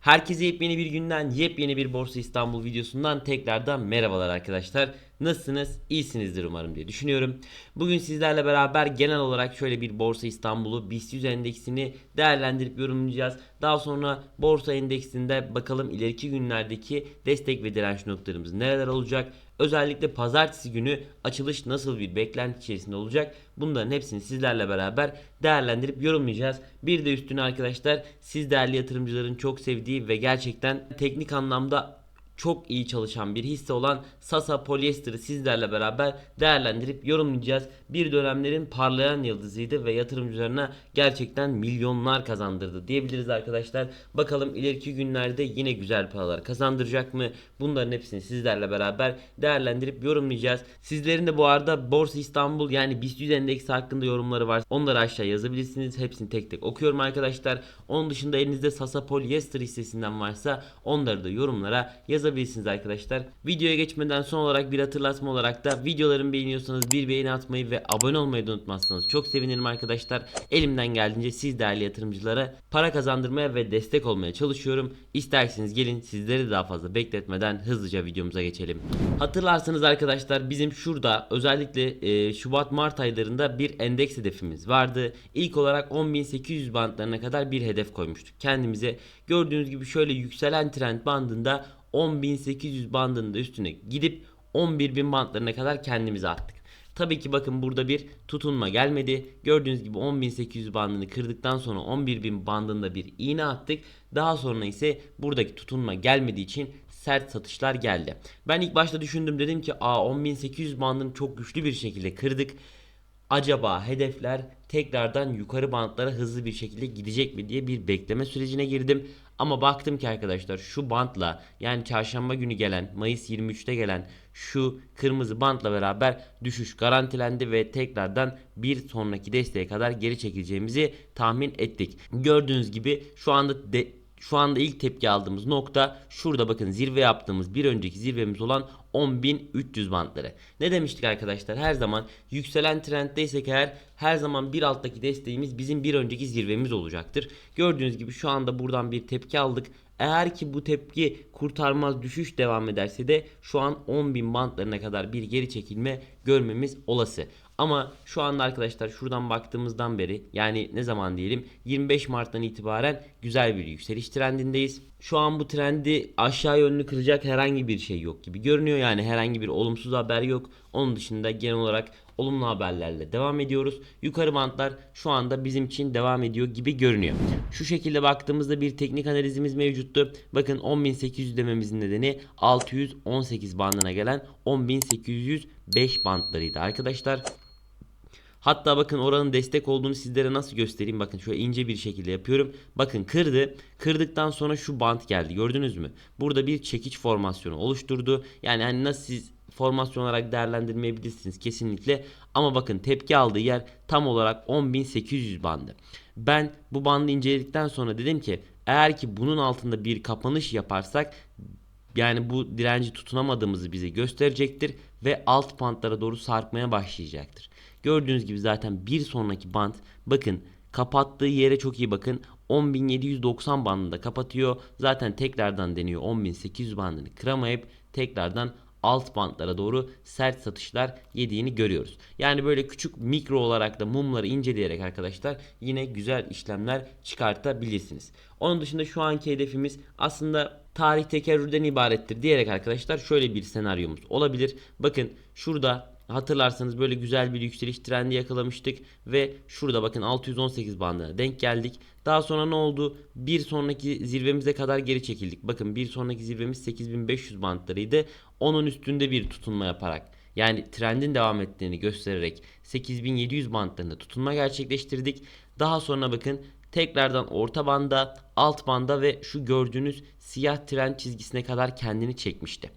Herkese yepyeni bir günden, yepyeni bir Borsa İstanbul videosundan tekrardan merhabalar arkadaşlar. Nasılsınız? İyisinizdir umarım diye düşünüyorum. Bugün sizlerle beraber genel olarak şöyle bir Borsa İstanbul'u BIST 100 endeksini değerlendirip yorumlayacağız. Daha sonra Borsa endeksinde bakalım ileriki günlerdeki destek ve direnç noktalarımız nereler olacak? Özellikle pazartesi günü açılış nasıl bir beklenti içerisinde olacak? Bunların hepsini sizlerle beraber değerlendirip yorumlayacağız. Bir de üstüne arkadaşlar siz değerli yatırımcıların çok sevdiği ve gerçekten teknik anlamda çok iyi çalışan bir hisse olan Sasa Polyester'ı sizlerle beraber değerlendirip yorumlayacağız. Bir dönemlerin parlayan yıldızıydı ve yatırımcılarına gerçekten milyonlar kazandırdı diyebiliriz arkadaşlar. Bakalım ileriki günlerde yine güzel paralar kazandıracak mı? Bunların hepsini sizlerle beraber değerlendirip yorumlayacağız. Sizlerin de bu arada Borsa İstanbul yani BIST 100 endeksi hakkında yorumları var. Onları aşağı yazabilirsiniz. Hepsini tek tek okuyorum arkadaşlar. Onun dışında elinizde Sasa Polyester hissesinden varsa onları da yorumlara yazabilirsiniz arkadaşlar. Videoya geçmeden son olarak bir hatırlatma olarak da videolarımı beğeniyorsanız bir beğeni atmayı ve abone olmayı da unutmazsanız çok sevinirim arkadaşlar. Elimden geldiğince siz değerli yatırımcılara para kazandırmaya ve destek olmaya çalışıyorum. İsterseniz gelin sizleri daha fazla bekletmeden hızlıca videomuza geçelim. Hatırlarsanız arkadaşlar bizim şurada özellikle e, Şubat-Mart aylarında bir endeks hedefimiz vardı. İlk olarak 10.800 bandlarına kadar bir hedef koymuştuk kendimize. Gördüğünüz gibi şöyle yükselen trend bandında 10.800 bandında üstüne gidip 11.000 bandlarına kadar kendimize attık. Tabii ki bakın burada bir tutunma gelmedi. Gördüğünüz gibi 10.800 bandını kırdıktan sonra 11.000 bandında bir iğne attık. Daha sonra ise buradaki tutunma gelmediği için sert satışlar geldi. Ben ilk başta düşündüm dedim ki a 10.800 bandını çok güçlü bir şekilde kırdık. Acaba hedefler tekrardan yukarı bantlara hızlı bir şekilde gidecek mi diye bir bekleme sürecine girdim. Ama baktım ki arkadaşlar şu bantla yani çarşamba günü gelen Mayıs 23'te gelen şu kırmızı bantla beraber düşüş garantilendi ve tekrardan bir sonraki desteğe kadar geri çekileceğimizi tahmin ettik. Gördüğünüz gibi şu anda de, şu anda ilk tepki aldığımız nokta şurada bakın zirve yaptığımız bir önceki zirvemiz olan 10.300 bantları. Ne demiştik arkadaşlar? Her zaman yükselen trenddeysek eğer her zaman bir alttaki desteğimiz bizim bir önceki zirvemiz olacaktır. Gördüğünüz gibi şu anda buradan bir tepki aldık. Eğer ki bu tepki kurtarmaz düşüş devam ederse de şu an 10.000 bantlarına kadar bir geri çekilme görmemiz olası. Ama şu anda arkadaşlar şuradan baktığımızdan beri yani ne zaman diyelim 25 Mart'tan itibaren güzel bir yükseliş trendindeyiz. Şu an bu trendi aşağı yönlü kıracak herhangi bir şey yok gibi görünüyor. Yani herhangi bir olumsuz haber yok. Onun dışında genel olarak olumlu haberlerle devam ediyoruz. Yukarı bantlar şu anda bizim için devam ediyor gibi görünüyor. Şu şekilde baktığımızda bir teknik analizimiz mevcuttu. Bakın 10.800 dememizin nedeni 618 bandına gelen 10.805 bantlarıydı arkadaşlar. Hatta bakın oranın destek olduğunu sizlere nasıl göstereyim. Bakın şöyle ince bir şekilde yapıyorum. Bakın kırdı. Kırdıktan sonra şu bant geldi. Gördünüz mü? Burada bir çekiç formasyonu oluşturdu. Yani hani nasıl siz formasyon olarak değerlendirmeyebilirsiniz kesinlikle. Ama bakın tepki aldığı yer tam olarak 10.800 bandı. Ben bu bandı inceledikten sonra dedim ki eğer ki bunun altında bir kapanış yaparsak yani bu direnci tutunamadığımızı bize gösterecektir ve alt bantlara doğru sarkmaya başlayacaktır. Gördüğünüz gibi zaten bir sonraki bant bakın kapattığı yere çok iyi bakın 10.790 bandında kapatıyor. Zaten tekrardan deniyor 10.800 bandını kıramayıp tekrardan alt bantlara doğru sert satışlar yediğini görüyoruz. Yani böyle küçük mikro olarak da mumları inceleyerek arkadaşlar yine güzel işlemler çıkartabilirsiniz. Onun dışında şu anki hedefimiz aslında tarih tekerrürden ibarettir diyerek arkadaşlar şöyle bir senaryomuz olabilir. Bakın şurada Hatırlarsanız böyle güzel bir yükseliş trendi yakalamıştık ve şurada bakın 618 bandına denk geldik. Daha sonra ne oldu? Bir sonraki zirvemize kadar geri çekildik. Bakın bir sonraki zirvemiz 8500 bandlarıydı. Onun üstünde bir tutunma yaparak yani trendin devam ettiğini göstererek 8700 bandlarında tutunma gerçekleştirdik. Daha sonra bakın tekrardan orta banda, alt banda ve şu gördüğünüz siyah trend çizgisine kadar kendini çekmişti.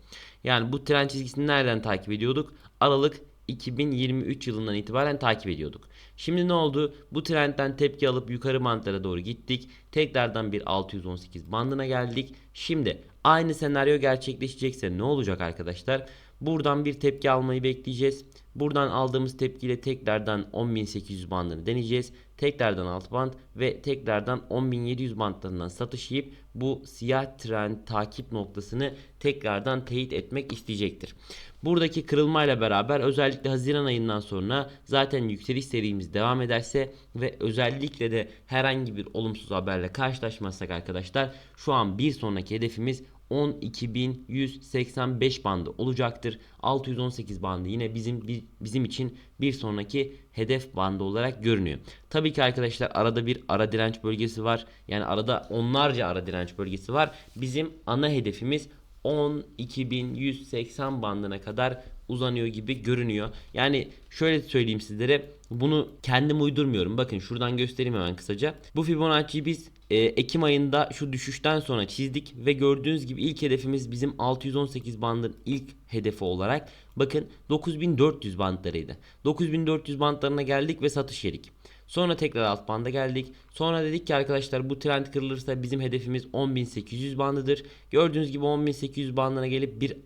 Yani bu trend çizgisini nereden takip ediyorduk? Aralık 2023 yılından itibaren takip ediyorduk. Şimdi ne oldu? Bu trendten tepki alıp yukarı bantlara doğru gittik. Tekrardan bir 618 bandına geldik. Şimdi aynı senaryo gerçekleşecekse ne olacak arkadaşlar? Buradan bir tepki almayı bekleyeceğiz. Buradan aldığımız tepkiyle tekrardan 10.800 bandını deneyeceğiz. Tekrardan alt band ve tekrardan 10.700 bandlarından satış yiyip bu siyah trend takip noktasını tekrardan teyit etmek isteyecektir. Buradaki kırılmayla beraber özellikle Haziran ayından sonra zaten yükseliş serimiz devam ederse ve özellikle de herhangi bir olumsuz haberle karşılaşmazsak arkadaşlar şu an bir sonraki hedefimiz 12.185 bandı olacaktır. 618 bandı yine bizim bizim için bir sonraki hedef bandı olarak görünüyor. Tabii ki arkadaşlar arada bir ara direnç bölgesi var. Yani arada onlarca ara direnç bölgesi var. Bizim ana hedefimiz 12.180 bandına kadar uzanıyor gibi görünüyor. Yani şöyle söyleyeyim sizlere bunu kendim uydurmuyorum. Bakın şuradan göstereyim hemen kısaca. Bu Fibonacci'yi biz e, Ekim ayında şu düşüşten sonra çizdik ve gördüğünüz gibi ilk hedefimiz bizim 618 bandın ilk hedefi olarak bakın 9400 bandlarıydı. 9400 bandlarına geldik ve satış yedik. Sonra tekrar alt banda geldik. Sonra dedik ki arkadaşlar bu trend kırılırsa bizim hedefimiz 10.800 bandıdır. Gördüğünüz gibi 10.800 bandına gelip bir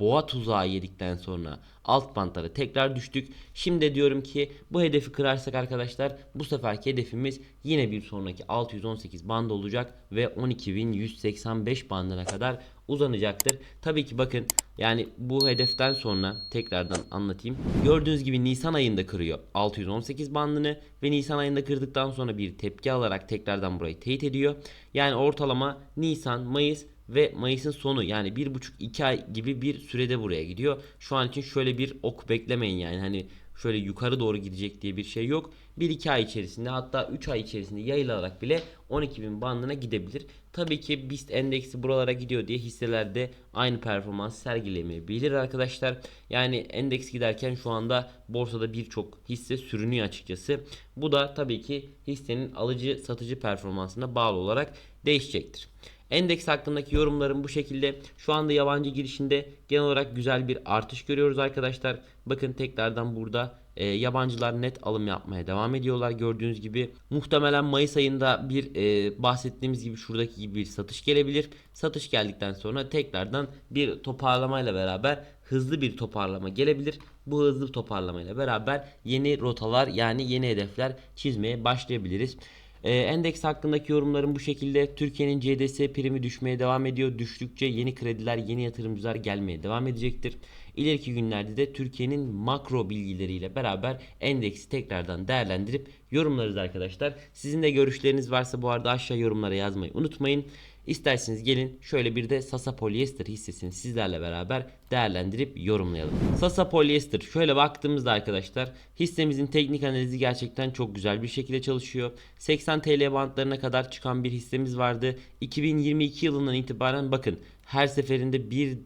boğa tuzağı yedikten sonra alt bantlara tekrar düştük. Şimdi diyorum ki bu hedefi kırarsak arkadaşlar bu seferki hedefimiz yine bir sonraki 618 band olacak ve 12.185 bandına kadar uzanacaktır. Tabii ki bakın yani bu hedeften sonra tekrardan anlatayım. Gördüğünüz gibi Nisan ayında kırıyor 618 bandını ve Nisan ayında kırdıktan sonra bir tepki alarak tekrardan burayı teyit ediyor. Yani ortalama Nisan, Mayıs ve Mayıs'ın sonu yani 1,5-2 ay gibi bir sürede buraya gidiyor. Şu an için şöyle bir ok beklemeyin yani hani şöyle yukarı doğru gidecek diye bir şey yok. 1-2 ay içerisinde hatta 3 ay içerisinde yayılarak bile 12.000 bandına gidebilir. Tabii ki BIST endeksi buralara gidiyor diye hisselerde aynı performans sergilemeyebilir arkadaşlar. Yani endeks giderken şu anda borsada birçok hisse sürünüyor açıkçası. Bu da tabii ki hissenin alıcı satıcı performansına bağlı olarak değişecektir. Endeks hakkındaki yorumlarım bu şekilde. Şu anda yabancı girişinde genel olarak güzel bir artış görüyoruz arkadaşlar. Bakın tekrardan burada e, yabancılar net alım yapmaya devam ediyorlar. Gördüğünüz gibi muhtemelen Mayıs ayında bir e, bahsettiğimiz gibi şuradaki gibi bir satış gelebilir. Satış geldikten sonra tekrardan bir toparlamayla beraber hızlı bir toparlama gelebilir. Bu hızlı toparlamayla beraber yeni rotalar yani yeni hedefler çizmeye başlayabiliriz. Ee, endeks hakkındaki yorumlarım bu şekilde. Türkiye'nin CDS primi düşmeye devam ediyor. Düştükçe yeni krediler, yeni yatırımcılar gelmeye devam edecektir. İleriki günlerde de Türkiye'nin makro bilgileriyle beraber endeksi tekrardan değerlendirip yorumlarız arkadaşlar. Sizin de görüşleriniz varsa bu arada aşağı yorumlara yazmayı unutmayın. İsterseniz gelin şöyle bir de Sasa Polyester hissesini sizlerle beraber değerlendirip yorumlayalım. Sasa Polyester şöyle baktığımızda arkadaşlar hissemizin teknik analizi gerçekten çok güzel bir şekilde çalışıyor. 80 TL bantlarına kadar çıkan bir hissemiz vardı. 2022 yılından itibaren bakın her seferinde bir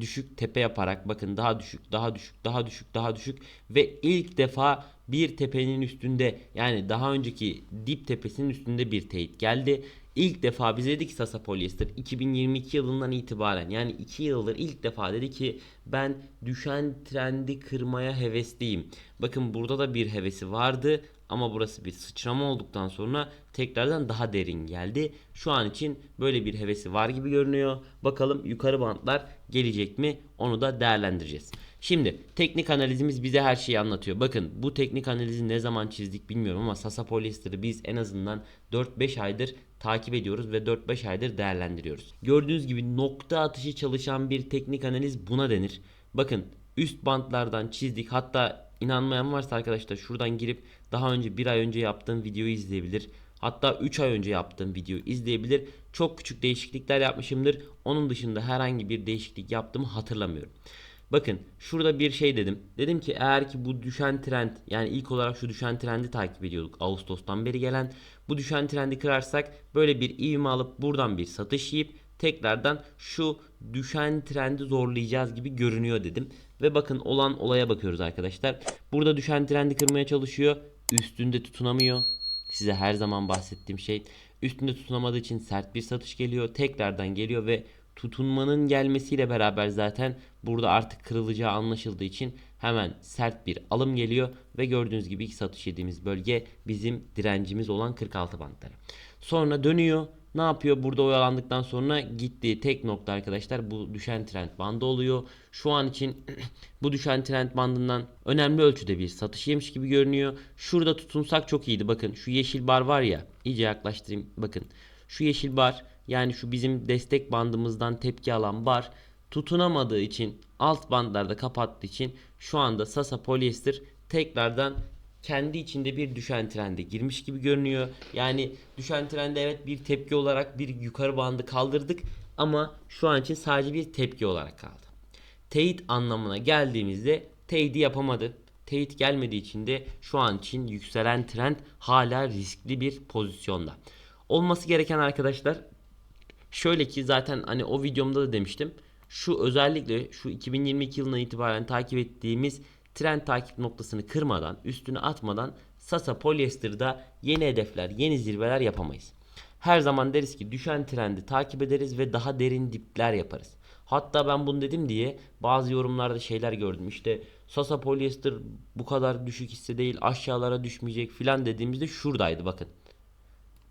düşük tepe yaparak bakın daha düşük daha düşük daha düşük daha düşük ve ilk defa bir tepenin üstünde yani daha önceki dip tepesinin üstünde bir teyit geldi. İlk defa bize dedi ki Sasa Polyester 2022 yılından itibaren yani 2 yıldır ilk defa dedi ki ben düşen trendi kırmaya hevesliyim. Bakın burada da bir hevesi vardı ama burası bir sıçrama olduktan sonra tekrardan daha derin geldi. Şu an için böyle bir hevesi var gibi görünüyor. Bakalım yukarı bantlar gelecek mi onu da değerlendireceğiz. Şimdi teknik analizimiz bize her şeyi anlatıyor. Bakın bu teknik analizi ne zaman çizdik bilmiyorum ama Sasa Polyester'ı biz en azından 4-5 aydır takip ediyoruz ve 4-5 aydır değerlendiriyoruz. Gördüğünüz gibi nokta atışı çalışan bir teknik analiz buna denir. Bakın üst bantlardan çizdik. Hatta inanmayan varsa arkadaşlar şuradan girip daha önce bir ay önce yaptığım videoyu izleyebilir. Hatta 3 ay önce yaptığım videoyu izleyebilir. Çok küçük değişiklikler yapmışımdır. Onun dışında herhangi bir değişiklik yaptığımı hatırlamıyorum. Bakın şurada bir şey dedim. Dedim ki eğer ki bu düşen trend yani ilk olarak şu düşen trendi takip ediyorduk Ağustos'tan beri gelen. Bu düşen trendi kırarsak böyle bir ivme alıp buradan bir satış yiyip tekrardan şu düşen trendi zorlayacağız gibi görünüyor dedim. Ve bakın olan olaya bakıyoruz arkadaşlar. Burada düşen trendi kırmaya çalışıyor. Üstünde tutunamıyor. Size her zaman bahsettiğim şey. Üstünde tutunamadığı için sert bir satış geliyor. Tekrardan geliyor ve tutunmanın gelmesiyle beraber zaten burada artık kırılacağı anlaşıldığı için hemen sert bir alım geliyor ve gördüğünüz gibi ilk satış yediğimiz bölge bizim direncimiz olan 46 bantları. Sonra dönüyor. Ne yapıyor? Burada oyalandıktan sonra gittiği tek nokta arkadaşlar bu düşen trend bandı oluyor. Şu an için bu düşen trend bandından önemli ölçüde bir satış yemiş gibi görünüyor. Şurada tutunsak çok iyiydi. Bakın şu yeşil bar var ya. iyice yaklaştırayım. Bakın şu yeşil bar yani şu bizim destek bandımızdan tepki alan bar tutunamadığı için alt bandlarda kapattığı için şu anda Sasa Polyester tekrardan kendi içinde bir düşen trende girmiş gibi görünüyor. Yani düşen trende evet bir tepki olarak bir yukarı bandı kaldırdık ama şu an için sadece bir tepki olarak kaldı. Teyit anlamına geldiğimizde teyidi yapamadı. Teyit gelmediği için de şu an için yükselen trend hala riskli bir pozisyonda. Olması gereken arkadaşlar şöyle ki zaten hani o videomda da demiştim. Şu özellikle şu 2022 yılından itibaren takip ettiğimiz trend takip noktasını kırmadan, üstüne atmadan Sasa Polyester'da yeni hedefler, yeni zirveler yapamayız. Her zaman deriz ki düşen trendi takip ederiz ve daha derin dipler yaparız. Hatta ben bunu dedim diye bazı yorumlarda şeyler gördüm. İşte Sasa Polyester bu kadar düşük hisse değil aşağılara düşmeyecek filan dediğimizde şuradaydı bakın.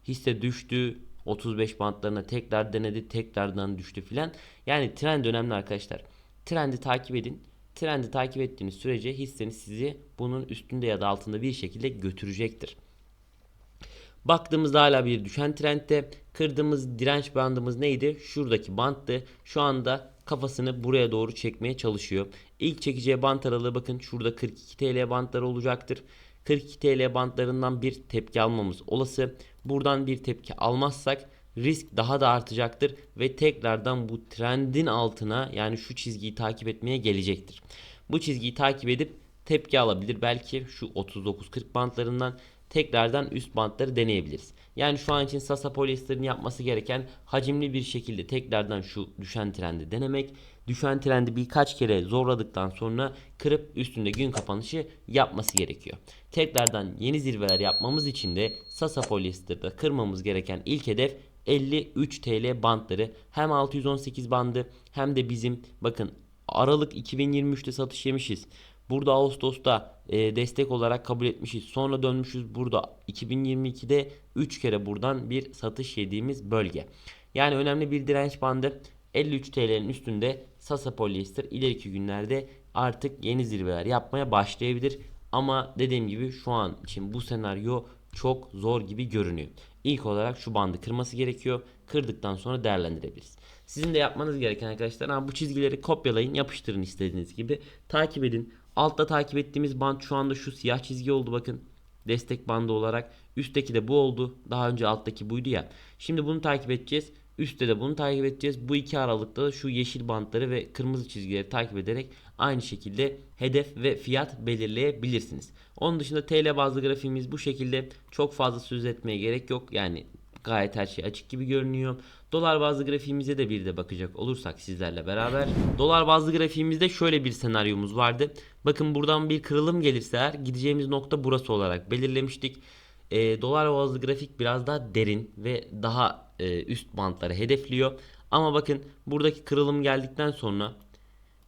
Hisse düştü. 35 bantlarına tekrar denedi. Tekrardan düştü filan. Yani trend önemli arkadaşlar. Trendi takip edin. Trendi takip ettiğiniz sürece hisseniz sizi bunun üstünde ya da altında bir şekilde götürecektir. Baktığımızda hala bir düşen trendte. Kırdığımız direnç bandımız neydi? Şuradaki banttı. Şu anda kafasını buraya doğru çekmeye çalışıyor. İlk çekeceği bant aralığı bakın şurada 42 TL bantları olacaktır. 42 TL bantlarından bir tepki almamız olası. Buradan bir tepki almazsak risk daha da artacaktır ve tekrardan bu trendin altına yani şu çizgiyi takip etmeye gelecektir. Bu çizgiyi takip edip tepki alabilir. Belki şu 39-40 bantlarından tekrardan üst bantları deneyebiliriz. Yani şu an için Sasa Polyester'in yapması gereken hacimli bir şekilde tekrardan şu düşen trendi denemek. Düşen trendi birkaç kere zorladıktan sonra kırıp üstünde gün kapanışı yapması gerekiyor. Tekrardan yeni zirveler yapmamız için de Sasa Polyester'da kırmamız gereken ilk hedef 53 TL bantları. Hem 618 bandı hem de bizim bakın Aralık 2023'te satış yemişiz. Burada Ağustos'ta e, destek olarak kabul etmişiz. Sonra dönmüşüz burada 2022'de 3 kere buradan bir satış yediğimiz bölge. Yani önemli bir direnç bandı. 53 TL'nin üstünde Sasa Polyester ileriki günlerde artık yeni zirveler yapmaya başlayabilir. Ama dediğim gibi şu an için bu senaryo çok zor gibi görünüyor. İlk olarak şu bandı kırması gerekiyor. Kırdıktan sonra değerlendirebiliriz. Sizin de yapmanız gereken arkadaşlar ha, bu çizgileri kopyalayın yapıştırın istediğiniz gibi. Takip edin. Altta takip ettiğimiz band şu anda şu siyah çizgi oldu bakın. Destek bandı olarak. Üstteki de bu oldu. Daha önce alttaki buydu ya. Şimdi bunu takip edeceğiz. Üstte de bunu takip edeceğiz. Bu iki aralıkta da şu yeşil bantları ve kırmızı çizgileri takip ederek aynı şekilde hedef ve fiyat belirleyebilirsiniz. Onun dışında TL bazlı grafiğimiz bu şekilde. Çok fazla söz etmeye gerek yok. Yani gayet her şey açık gibi görünüyor. Dolar bazlı grafiğimize de bir de bakacak olursak sizlerle beraber. Dolar bazlı grafiğimizde şöyle bir senaryomuz vardı. Bakın buradan bir kırılım gelirse eğer gideceğimiz nokta burası olarak belirlemiştik. E, dolar bazlı grafik biraz daha derin ve daha e, üst bantları hedefliyor. Ama bakın buradaki kırılım geldikten sonra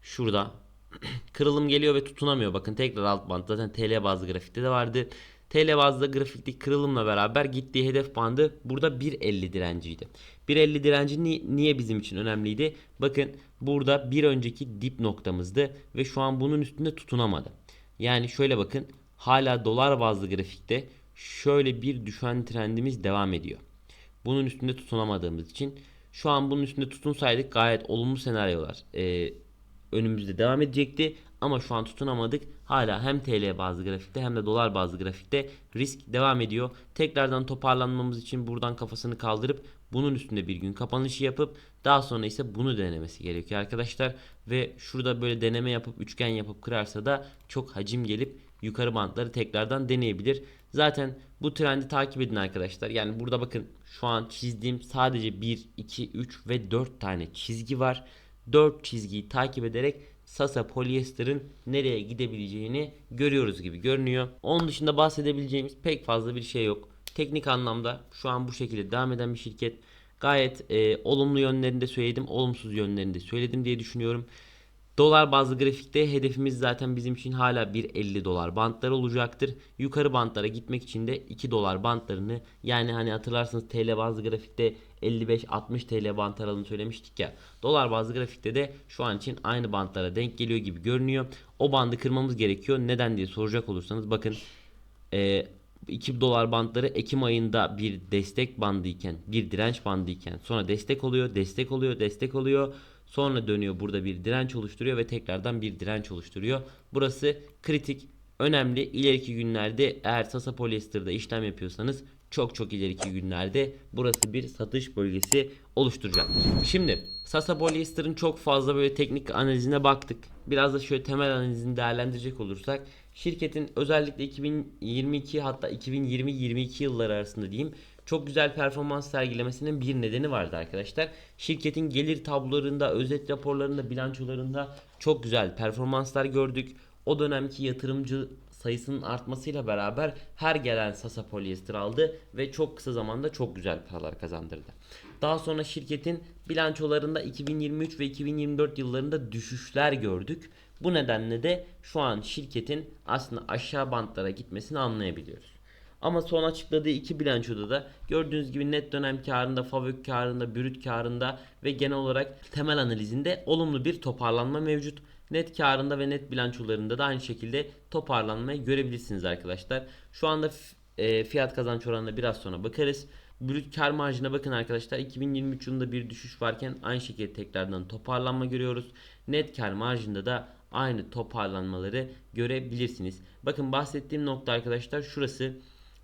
şurada kırılım geliyor ve tutunamıyor. Bakın tekrar alt band zaten TL bazlı grafikte de vardı. TL bazlı grafikteki kırılımla beraber gittiği hedef bandı burada 1.50 direnciydi. 1.50 direnci ni- niye bizim için önemliydi? Bakın burada bir önceki dip noktamızdı ve şu an bunun üstünde tutunamadı. Yani şöyle bakın hala dolar bazlı grafikte şöyle bir düşen trendimiz devam ediyor. Bunun üstünde tutunamadığımız için şu an bunun üstünde tutunsaydık gayet olumlu senaryolar e, önümüzde devam edecekti. Ama şu an tutunamadık. Hala hem TL bazlı grafikte hem de dolar bazlı grafikte risk devam ediyor. Tekrardan toparlanmamız için buradan kafasını kaldırıp bunun üstünde bir gün kapanışı yapıp daha sonra ise bunu denemesi gerekiyor arkadaşlar. Ve şurada böyle deneme yapıp üçgen yapıp kırarsa da çok hacim gelip yukarı bantları tekrardan deneyebilir. Zaten bu trendi takip edin arkadaşlar. Yani burada bakın şu an çizdiğim sadece 1, 2, 3 ve 4 tane çizgi var. 4 çizgiyi takip ederek Sasa polyester'ın nereye gidebileceğini görüyoruz gibi görünüyor. Onun dışında bahsedebileceğimiz pek fazla bir şey yok. Teknik anlamda şu an bu şekilde devam eden bir şirket. Gayet e, olumlu yönlerinde söyledim, olumsuz yönlerinde söyledim diye düşünüyorum. Dolar bazlı grafikte hedefimiz zaten bizim için hala 1.50 dolar bantları olacaktır. Yukarı bantlara gitmek için de 2 dolar bantlarını yani hani hatırlarsınız TL bazlı grafikte 55-60 TL bant aralığını söylemiştik ya. Dolar bazlı grafikte de şu an için aynı bantlara denk geliyor gibi görünüyor. O bandı kırmamız gerekiyor. Neden diye soracak olursanız bakın e, 2 dolar bantları Ekim ayında bir destek bandı iken bir direnç bandı iken sonra destek oluyor destek oluyor destek oluyor sonra dönüyor burada bir direnç oluşturuyor ve tekrardan bir direnç oluşturuyor. Burası kritik önemli ileriki günlerde eğer Sasa Polyester'da işlem yapıyorsanız çok çok ileriki günlerde burası bir satış bölgesi oluşturacaktır. Şimdi Sasa Polyester'ın çok fazla böyle teknik analizine baktık. Biraz da şöyle temel analizini değerlendirecek olursak şirketin özellikle 2022 hatta 2020-22 yılları arasında diyeyim çok güzel performans sergilemesinin bir nedeni vardı arkadaşlar. Şirketin gelir tablolarında, özet raporlarında, bilançolarında çok güzel performanslar gördük. O dönemki yatırımcı sayısının artmasıyla beraber her gelen Sasa polyester aldı ve çok kısa zamanda çok güzel paralar kazandırdı. Daha sonra şirketin bilançolarında 2023 ve 2024 yıllarında düşüşler gördük. Bu nedenle de şu an şirketin aslında aşağı bantlara gitmesini anlayabiliyoruz. Ama son açıkladığı iki bilançoda da gördüğünüz gibi net dönem karında, fabrik karında, brüt karında ve genel olarak temel analizinde olumlu bir toparlanma mevcut. Net karında ve net bilançolarında da aynı şekilde toparlanmayı görebilirsiniz arkadaşlar. Şu anda e, fiyat kazanç oranına biraz sonra bakarız. Brüt kar marjına bakın arkadaşlar. 2023 yılında bir düşüş varken aynı şekilde tekrardan toparlanma görüyoruz. Net kar marjında da aynı toparlanmaları görebilirsiniz. Bakın bahsettiğim nokta arkadaşlar şurası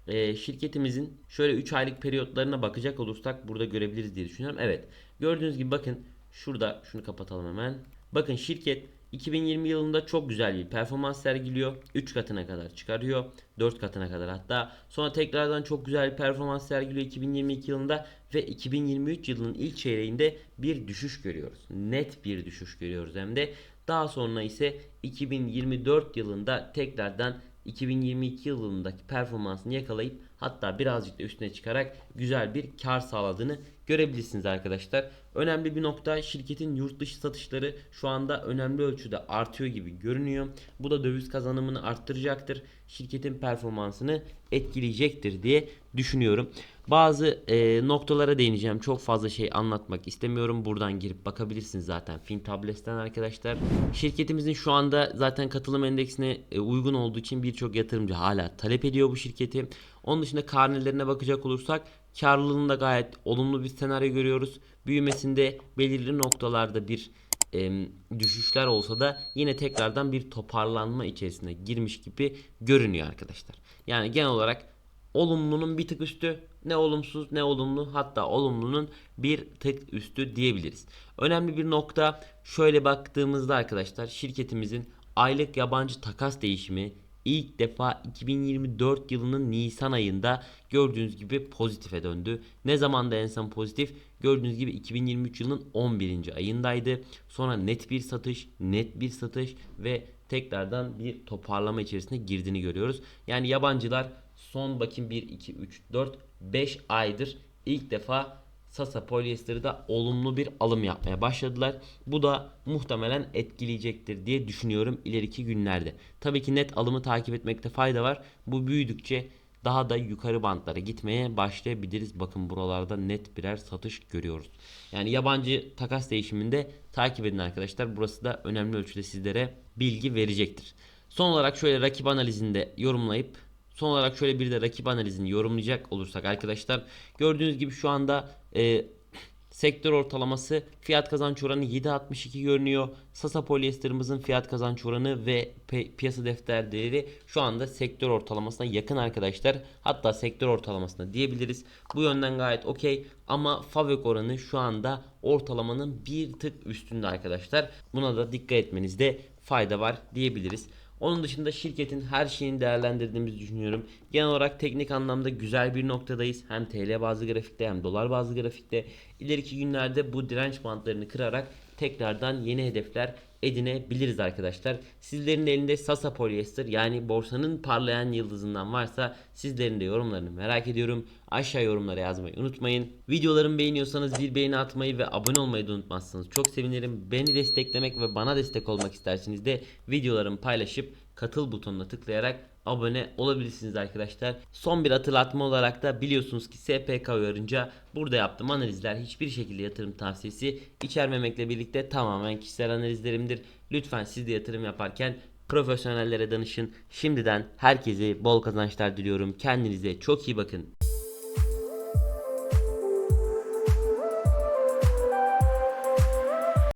e, şirketimizin şöyle 3 aylık periyotlarına bakacak olursak burada görebiliriz diye düşünüyorum. Evet gördüğünüz gibi bakın şurada şunu kapatalım hemen. Bakın şirket 2020 yılında çok güzel bir performans sergiliyor. 3 katına kadar çıkarıyor. 4 katına kadar hatta. Sonra tekrardan çok güzel bir performans sergiliyor 2022 yılında ve 2023 yılının ilk çeyreğinde bir düşüş görüyoruz. Net bir düşüş görüyoruz hem de. Daha sonra ise 2024 yılında tekrardan 2022 yılındaki performansını yakalayıp hatta birazcık da üstüne çıkarak güzel bir kar sağladığını görebilirsiniz arkadaşlar. Önemli bir nokta şirketin yurt dışı satışları şu anda önemli ölçüde artıyor gibi görünüyor. Bu da döviz kazanımını arttıracaktır. Şirketin performansını etkileyecektir diye düşünüyorum. Bazı e, noktalara değineceğim. Çok fazla şey anlatmak istemiyorum. Buradan girip bakabilirsiniz zaten Fintables'ten arkadaşlar. Şirketimizin şu anda zaten katılım endeksine e, uygun olduğu için birçok yatırımcı hala talep ediyor bu şirketi. Onun dışında karnelerine bakacak olursak karlılığında gayet olumlu bir senaryo görüyoruz. Büyümesinde belirli noktalarda bir e, düşüşler olsa da yine tekrardan bir toparlanma içerisine girmiş gibi görünüyor arkadaşlar. Yani genel olarak olumlunun bir tık üstü ne olumsuz ne olumlu hatta olumlunun bir tık üstü diyebiliriz. Önemli bir nokta şöyle baktığımızda arkadaşlar şirketimizin aylık yabancı takas değişimi ilk defa 2024 yılının Nisan ayında gördüğünüz gibi pozitife döndü. Ne zamanda en son pozitif? Gördüğünüz gibi 2023 yılının 11. ayındaydı. Sonra net bir satış, net bir satış ve tekrardan bir toparlama içerisine girdiğini görüyoruz. Yani yabancılar son bakayım 1 2 3 4 5 aydır ilk defa Sasa Polyester'ı olumlu bir alım yapmaya başladılar. Bu da muhtemelen etkileyecektir diye düşünüyorum ileriki günlerde. Tabii ki net alımı takip etmekte fayda var. Bu büyüdükçe daha da yukarı bantlara gitmeye başlayabiliriz. Bakın buralarda net birer satış görüyoruz. Yani yabancı takas değişiminde takip edin arkadaşlar. Burası da önemli ölçüde sizlere bilgi verecektir. Son olarak şöyle rakip analizinde yorumlayıp Son olarak şöyle bir de rakip analizini yorumlayacak olursak arkadaşlar gördüğünüz gibi şu anda e, sektör ortalaması fiyat kazanç oranı 7.62 görünüyor. Sasa polyesterımızın fiyat kazanç oranı ve piyasa defter değeri şu anda sektör ortalamasına yakın arkadaşlar. Hatta sektör ortalamasına diyebiliriz. Bu yönden gayet okey ama Favök oranı şu anda ortalamanın bir tık üstünde arkadaşlar. Buna da dikkat etmenizde fayda var diyebiliriz. Onun dışında şirketin her şeyini değerlendirdiğimizi düşünüyorum. Genel olarak teknik anlamda güzel bir noktadayız. Hem TL bazlı grafikte hem dolar bazlı grafikte. İleriki günlerde bu direnç bantlarını kırarak tekrardan yeni hedefler edinebiliriz arkadaşlar. Sizlerin de elinde Sasa Polyester yani borsanın parlayan yıldızından varsa sizlerin de yorumlarını merak ediyorum. Aşağı yorumlara yazmayı unutmayın. Videolarımı beğeniyorsanız bir beğeni atmayı ve abone olmayı da unutmazsanız çok sevinirim. Beni desteklemek ve bana destek olmak isterseniz de videolarımı paylaşıp katıl butonuna tıklayarak abone olabilirsiniz arkadaşlar. Son bir hatırlatma olarak da biliyorsunuz ki SPK uyarınca burada yaptığım analizler hiçbir şekilde yatırım tavsiyesi içermemekle birlikte tamamen kişisel analizlerimdir. Lütfen siz de yatırım yaparken profesyonellere danışın. Şimdiden herkese bol kazançlar diliyorum. Kendinize çok iyi bakın.